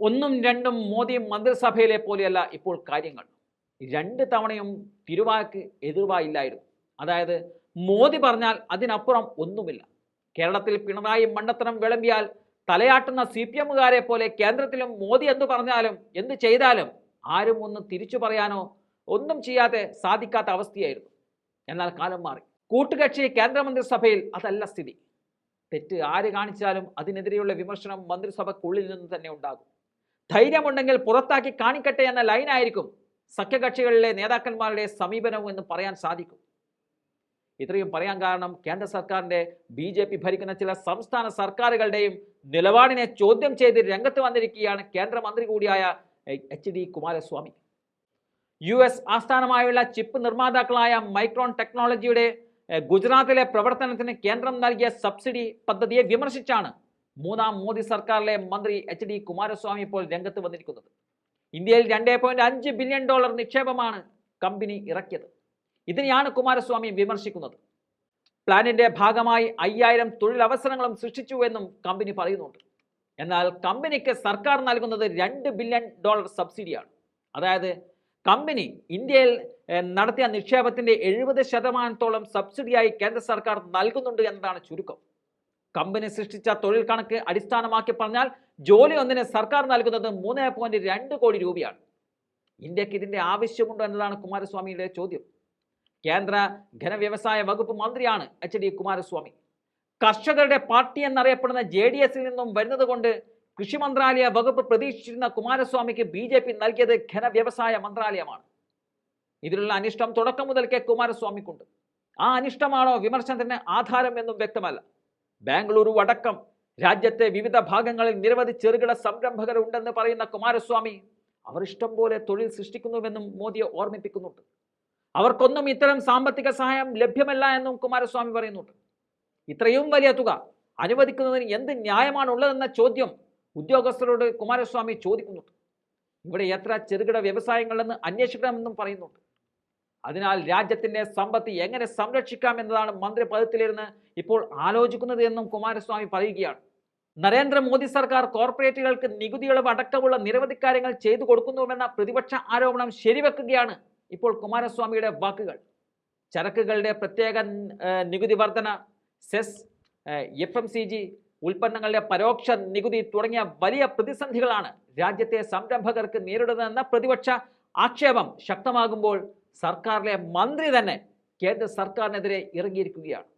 ഒന്നും രണ്ടും മോദി മന്ത്രിസഭയിലെ പോലെയല്ല ഇപ്പോൾ കാര്യങ്ങൾ. രണ്ട് തവണയും തിരുവാക്ക് എതിർവായില്ലായിരുന്നു. അതായത് മോദി പറഞ്ഞാൽ അതിനപ്പുറം ഒന്നുമില്ല. കേരളത്തിൽ പിണറായി മണ്ടത്തരം വിളമ്പിയാൽ തലയാട്ടുന്ന സി പി എമ്മുകാരെ പോലെ കേന്ദ്രത്തിലും മോദി എന്തു പറഞ്ഞാലും എന്ത് ചെയ്താലും ആരും ഒന്ന് തിരിച്ചു പറയാനോ ഒന്നും ചെയ്യാതെ സാധിക്കാത്ത അവസ്ഥയായിരുന്നു. എന്നാൽ കാലം മാറി. കൂട്ടുകക്ഷി കേന്ദ്രമന്ത്രിസഭയിൽ അതല്ല സ്ഥിതി. തെറ്റ് ആര് കാണിച്ചാലും അതിനെതിരെയുള്ള വിമർശനം മന്ത്രിസഭക്കുള്ളിൽ നിന്ന് തന്നെ ഉണ്ടാകും. ധൈര്യമുണ്ടെങ്കിൽ പുറത്താക്കി കാണിക്കട്ടെ എന്ന ലൈനായിരിക്കും സഖ്യകക്ഷികളിലെ നേതാക്കന്മാരുടെ സമീപനവും എന്ന് പറയാൻ സാധിക്കും. ഇത്രയും പറയാൻ കാരണം കേന്ദ്ര സർക്കാരിന്റെ ബി ജെ പി ഭരിക്കുന്ന ചില സംസ്ഥാന സർക്കാരുകളുടെയും നിലപാടിനെ ചോദ്യം ചെയ്ത് രംഗത്ത് വന്നിരിക്കുകയാണ് കേന്ദ്രമന്ത്രി കൂടിയായ H D Kumaraswamy. U S ആസ്ഥാനമായുള്ള ചിപ്പ് നിർമ്മാതാക്കളായ മൈക്രോൺ ടെക്നോളജിയുടെ ഗുജറാത്തിലെ പ്രവർത്തനത്തിന് കേന്ദ്രം നൽകിയ സബ്സിഡി പദ്ധതിയെ വിമർശിച്ചാണ് മൂന്നാം മോദി സർക്കാരിലെ മന്ത്രി എച്ച് ഡി കുമാരസ്വാമി ഇപ്പോൾ രംഗത്ത് വന്നിരിക്കുന്നത്. ഇന്ത്യയിൽ രണ്ടേ പോയിന്റ് അഞ്ച് ബില്യൺ ഡോളർ നിക്ഷേപമാണ് കമ്പനി ഇറക്കിയത്. ഇതിനെയാണ് കുമാരസ്വാമി വിമർശിക്കുന്നത്. പ്ലാനിന്റെ ഭാഗമായി അയ്യായിരം തൊഴിലവസരങ്ങളും സൃഷ്ടിച്ചു എന്നും കമ്പനി പറയുന്നുണ്ട്. എന്നാൽ കമ്പനിക്ക് സർക്കാർ നൽകുന്നത് രണ്ട് ബില്യൺ ഡോളർ സബ്സിഡിയാണ് അതായത് കമ്പനി ഇന്ത്യയിൽ നടത്തിയ നിക്ഷേപത്തിന്റെ എഴുപത് ശതമാനത്തോളം സബ്സിഡിയായി കേന്ദ്ര സർക്കാർ നൽകുന്നുണ്ട് എന്നതാണ് ചുരുക്കം. കമ്പനി സൃഷ്ടിച്ച തൊഴിൽ കണക്ക് അടിസ്ഥാനമാക്കി പറഞ്ഞാൽ ജോലി ഒന്നിന് സർക്കാർ നൽകുന്നത് മൂന്ന് പോയിന്റ് രണ്ട് കോടി രൂപയാണ്. ഇന്ത്യയ്ക്ക് ഇതിന്റെ ആവശ്യമുണ്ടോ എന്നതാണ് കുമാരസ്വാമിയുടെ ചോദ്യം. കേന്ദ്ര ഘനവ്യവസായ വകുപ്പ് മന്ത്രിയാണ് എച്ച് ഡി കുമാരസ്വാമി. കർഷകരുടെ പാർട്ടി എന്നറിയപ്പെടുന്ന ജെ ഡി എസിൽ നിന്നും വരുന്നത് കൊണ്ട് കൃഷി മന്ത്രാലയ വകുപ്പ് പ്രതീക്ഷിച്ചിരുന്ന കുമാരസ്വാമിക്ക് ബി ജെ പി നൽകിയത് ഘനവ്യവസായ മന്ത്രാലയമാണ്. ഇതിലുള്ള അനിഷ്ടം തുടക്കം മുതൽക്കേ കുമാരസ്വാമിക്കുണ്ട്. ആ അനിഷ്ടമാണോ വിമർശനത്തിന് ആധാരം എന്നും വ്യക്തമല്ല. ബാംഗ്ലൂരു അടക്കം രാജ്യത്തെ വിവിധ ഭാഗങ്ങളിൽ നിരവധി ചെറുകിട സംരംഭകർ ഉണ്ടെന്ന് പറയുന്ന കുമാരസ്വാമി അവർ ഇഷ്ടം പോലെ തൊഴിൽ സൃഷ്ടിക്കുന്നുവെന്നും മോദിയെ ഓർമ്മിപ്പിക്കുന്നുണ്ട്. അവർക്കൊന്നും ഇത്തരം സാമ്പത്തിക സഹായം ലഭ്യമല്ല എന്നും കുമാരസ്വാമി പറയുന്നുണ്ട്. ഇത്രയും വലിയ തുക അനുവദിക്കുന്നതിന് എന്ത് ന്യായമാണ് ഉള്ളതെന്ന ചോദ്യം ഉദ്യോഗസ്ഥരോട് കുമാരസ്വാമി ചോദിക്കുന്നുണ്ട്. ഇവിടെ എത്ര ചെറുകിട വ്യവസായങ്ങളെന്ന് അന്വേഷിക്കണമെന്നും പറയുന്നുണ്ട്. അതിനാൽ രാജ്യത്തിന്റെ സമ്പത്ത് എങ്ങനെ സംരക്ഷിക്കാം എന്നതാണ് മന്ത്രി പദത്തിലിരുന്ന് ഇപ്പോൾ ആലോചിക്കുന്നത് എന്നും കുമാരസ്വാമി പറയുകയാണ്. നരേന്ദ്രമോദി സർക്കാർ കോർപ്പറേറ്റുകൾക്ക് നികുതി ഇളവ് അടക്കമുള്ള നിരവധി കാര്യങ്ങൾ ചെയ്തു കൊടുക്കുന്നുവെന്ന പ്രതിപക്ഷ ആരോപണം ശരിവെക്കുകയാണ് ഇപ്പോൾ കുമാരസ്വാമിയുടെ വാക്കുകൾ. ചരക്കുകളുടെ പ്രത്യേക നികുതി വർധന cess F M C G ഉൽപ്പന്നങ്ങളുടെ പരോക്ഷ നികുതി തുടങ്ങിയ വലിയ പ്രതിസന്ധികളാണ് രാജ്യത്തെ സംരംഭകർക്ക് നേരിടുന്നതെന്ന പ്രതിപക്ഷ ആക്ഷേപം ശക്തമാകുമ്പോൾ സർക്കാരിലെ മന്ത്രി തന്നെ കേന്ദ്ര സർക്കാരിനെതിരെ ഇറങ്ങിയിരിക്കുകയാണ്.